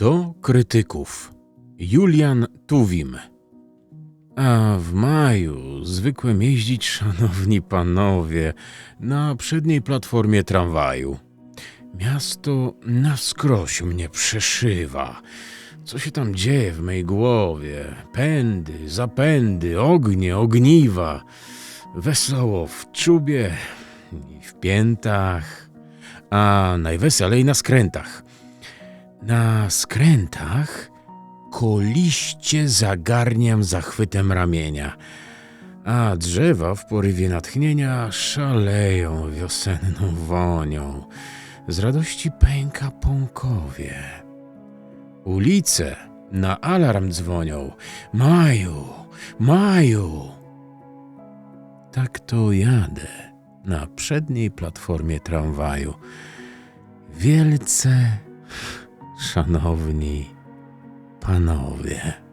Do krytyków. Julian Tuwim. A w maju zwykłem jeździć, szanowni panowie, na przedniej platformie tramwaju. Miasto na wskroś mnie przeszywa. Co się tam dzieje w mej głowie? Pędy, zapędy, ognie, ogniwa. Wesoło w czubie i w piętach, a najweselej na skrętach. Na skrętach koliście zagarniam zachwytem ramienia, a drzewa w porywie natchnienia szaleją wiosenną wonią. Z radości pęka pąkowie. Ulice na alarm dzwonią. Maju, maju. Tak to jadę na przedniej platformie tramwaju. Wielce szanowni panowie.